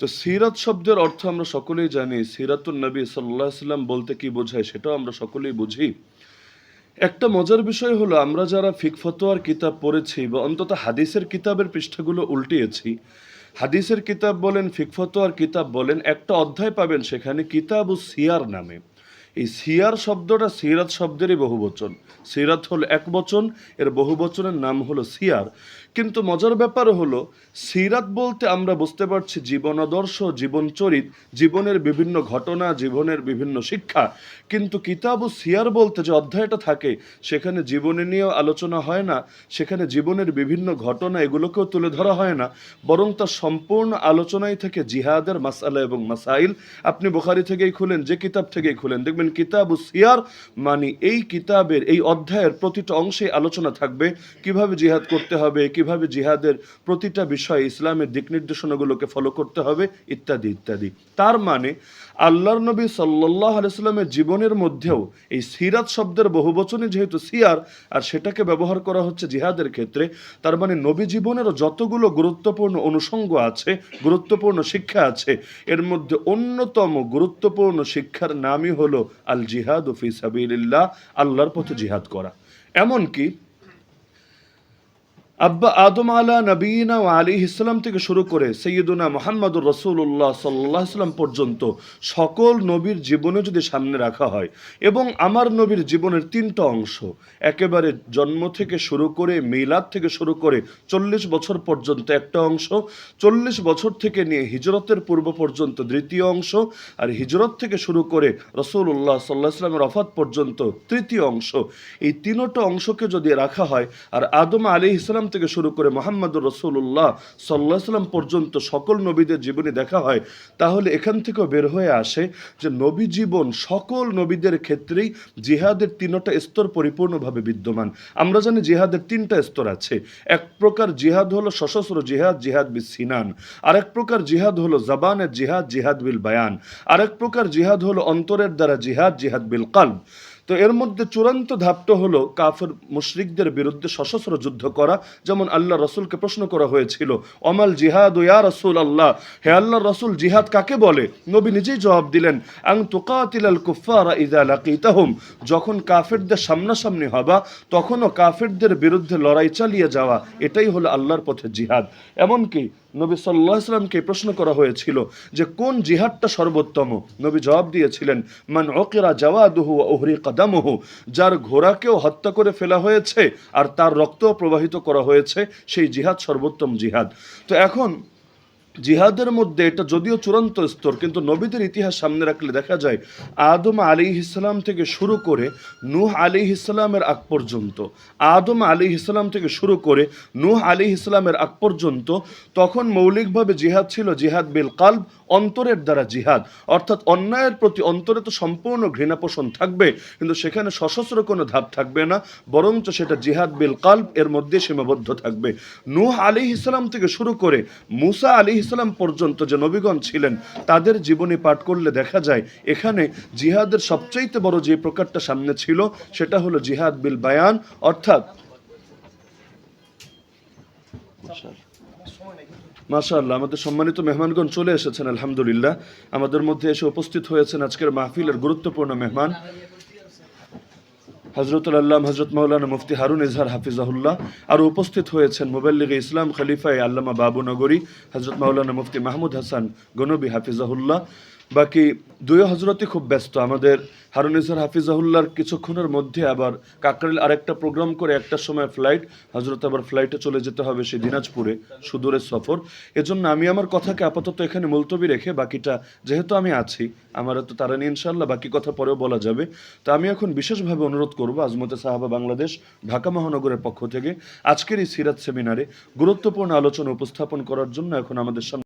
তো সিরাত শব্দের অর্থ আমরা সকলেই জানি সিরাতুল নবী সাল্লাহ সাল্লাম বলতে কি বোঝায় সেটাও আমরা সকলেই বুঝি। একটা মজার বিষয় হলো, আমরা যারা ফিক ফতোয়ার কিতাব পড়েছি বা অন্তত হাদিসের কিতাবের পৃষ্ঠাগুলো উল্টিয়েছি, হাদিসের কিতাব বলেন, ফিক ফতোয়ার কিতাব বলেন, একটা অধ্যায় পাবেন সেখানে কিতাব ও সিয়ার নামে। এই সিয়ার শব্দটা সিরাত শব্দেরই বহুবচন। সিরাত হলো এক বচন, এর বহুবচনের নাম হলো সিয়ার। কিন্তু মজার ব্যাপার হলো, সিরাত বলতে আমরা বুঝতে পারছি জীবনাদর্শ জীবনচরিত জীবনের বিভিন্ন ঘটনা, জীবনের বিভিন্ন শিক্ষা। কিন্তু কিতাব ও সিয়ার বলতে যে অধ্যায়টা থাকে, সেখানে জীবনে নিয়েও আলোচনা হয় না, সেখানে জীবনের বিভিন্ন ঘটনা এগুলোকেও তুলে ধরা হয় না, বরং তার সম্পূর্ণ আলোচনায় থেকে জিহাদের মাসালা এবং মাসাইল। আপনি বোখারি থেকেই খুলেন, যে কিতাব থেকেই খুলেন, দেখবেন কিতাব ও সিয়ার মানে এই কিতাবের, এই অধ্যায়ের প্রতিটা অংশে আলোচনা থাকবে। কীভাবে জিহাদ করতে হবে, কীভাবে জিহাদের প্রতিটা বিষয়ে ইসলামের দিক নির্দেশনাগুলোকে ফলো করতে হবে, ইত্যাদি ইত্যাদি। তার মানে আল্লাহর নবী সাল্লাহ আলাইস্লামের জীবনের মধ্যেও এই সিরাত শব্দের বহুবচনে যেহেতু সিয়ার, আর সেটাকে ব্যবহার করা হচ্ছে জিহাদের ক্ষেত্রে, তার মানে নবী জীবনেরও যতগুলো গুরুত্বপূর্ণ অনুষঙ্গ আছে, গুরুত্বপূর্ণ শিক্ষা আছে, এর মধ্যে অন্যতম গুরুত্বপূর্ণ শিক্ষার নামই হলো আল জিহাদ ও ফি সাবিল্লাহ আল্লাহর পথে জিহাদ করা। এমনকি আব্বা আদম আলা নবীনা ও আলী ইসলাম থেকে শুরু করে সৈয়দুনা মোহাম্মদুর রসুল্লাহ সাল্লাহ সাল্লাম পর্যন্ত সকল নবীর জীবনে যদি সামনে রাখা হয় এবং আমার নবীর জীবনের তিনটা অংশ একেবারে জন্ম থেকে শুরু করে মিলাদ থেকে শুরু করে চল্লিশ বছর পর্যন্ত একটা অংশ, চল্লিশ বছর থেকে নিয়ে হিজরতের পূর্ব পর্যন্ত দ্বিতীয় অংশ আর হিজরত থেকে শুরু করে রসুল্লাহ সাল্লাহ সাল্লামের অফাত পর্যন্ত তৃতীয় অংশ। এই তিনোটা অংশকে যদি রাখা হয় আর আদম আলী ইসলাম থেকে শুরু করে মোহাম্মদুর রসুল্লাহ সাল্লাহ সাল্লাম পর্যন্ত সকল নবীদের জীবনে দেখা হয়, তাহলে এখান থেকেও বের হয়ে আসে যে নবী জীবন সকল নবীদের ক্ষেত্রেই জিহাদের তিনটা স্তর পরিপূর্ণভাবে বিদ্যমান। আমরা জানি জিহাদের তিনটা স্তর আছে। এক প্রকার জিহাদ হলো সশস্ত্র জিহাদ জিহাদ বিল সিনান। আরেক প্রকার জিহাদ হলো জবানের জিহাদ জিহাদ বিল বায়ান। আরেক প্রকার জিহাদ হলো অন্তরের দ্বারা জিহাদ জিহাদ বিল কালব। তো এর মধ্যে চূড়ান্ত ধাপটা হলো কাফের মুশরিকদের বিরুদ্ধে সশস্ত্র যুদ্ধ করা। যেমন আল্লাহ রসুলকে প্রশ্ন করা হয়েছিল, অমাল জিহাদ ইয়া রসুল আল্লাহ হে আল্লাহ রসুল, জিহাদ কাকে বলে? নবী নিজেই জবাব দিলেন আং তুকাতিল আল কুফারা ইদা লাকিতাহুম। যখন কাফেরদের সামনাসামনি হবা, তখনও কাফেরদের বিরুদ্ধে লড়াই চালিয়ে যাওয়া, এটাই হলো আল্লাহর পথে জিহাদ। এমনকি নবী সাল্লাহ ইসলামকে প্রশ্ন করা হয়েছিল যে কোন জিহাদটা সর্বোত্তম? নবী জবাব দিয়েছিলেন, মান অকেরা জাওয়াদুহু ওহরি কাদামহু যার ঘোড়াকেও হত্যা করে ফেলা হয়েছে আর তার রক্ত প্রবাহিত করা হয়েছে, সেই জিহাদ সর্বোত্তম জিহাদ। তো এখন জিহাদের মধ্যে এটা যদিও চূড়ান্ত স্তর, কিন্তু নবীদের ইতিহাস সামনে রাখলে দেখা যায় আদম আলী ইসলাম থেকে শুরু করে নূহ আলী ইসলামের আগ পর্যন্ত, আদম আলী ইসলাম থেকে শুরু করে নূহ আলী ইসলামের আগ পর্যন্ত তখন মৌলিকভাবে জিহাদ ছিল জিহাদ বিল কালব, অন্তরের দ্বারা জিহাদ। অর্থাৎ অন্যায়ের প্রতি অন্তরে তো সম্পূর্ণ ঘৃণা পোষণ থাকবে, কিন্তু সেখানে সশস্ত্র কোনো ধাপ থাকবে না, বরঞ্চ সেটা জিহাদ বিল কাল্ব এর মধ্যে সীমাবদ্ধ থাকবে। নূহ আলী ইসলাম থেকে শুরু করে মুসা আলী ইসলাম পর্যন্ত যে নবীগণ ছিলেন, তাদের জীবনী পাঠ করলে দেখা যায়, এখানে জিহাদের সবচাইতে বড় যে প্রকারটা সামনে ছিল, সেটা হলো জিহাদ বিল বায়ান, অর্থাৎ মাশাআল্লাহ, আমাদের সম্মানিত মেহমানগণ চলে এসেছেন, আলহামদুলিল্লাহ। আমাদের মধ্যে এসে উপস্থিত হয়েছেন আজকের মাহফিলের গুরুত্বপূর্ণ মেহমান। হজরতুল আল্লাহ হজরত মৌলানা মুফতি হারুন ইজহার হাফিজাহুল্লাহ আর উপস্থিত হয়েছেন মোবাল্লিগ ইসলাম খলিফাই আল্লামা বাবু নগরী হজরত মৌলানা মুফতি মাহমুদ হাসান গনবী হাফিজাহুল্লাহ। বাকি দুই হজরতই খুব ব্যস্ত। আমাদের হারুন ইজহার হাফিজাহুল্লাহর কিছুক্ষণের মধ্যে আবার কাকরাইল আরেকটা প্রোগ্রাম করে একটার সময় ফ্লাইট, হজরত আবার ফ্লাইটে চলে যেতে হবে সেই দিনাজপুরে সুদূরের সফর। এজন্য আমি আমার কথাকে আপাতত এখানে মুলতবি রেখে বাকিটা যেহেতু আমি আছি, আমার তো তারা নিয়ে ইনশাল্লাহ বাকি কথা পরেও বলা যাবে। তো আমি এখন বিশেষভাবে অনুরোধ করব আজমতে সাহাবা বাংলাদেশ, ঢাকা মহানগরের পক্ষ থেকে আজকের এই সিরাত সেমিনারে গুরুত্বপূর্ণ আলোচনা উপস্থাপন করার জন্য এখন আমাদের সামনে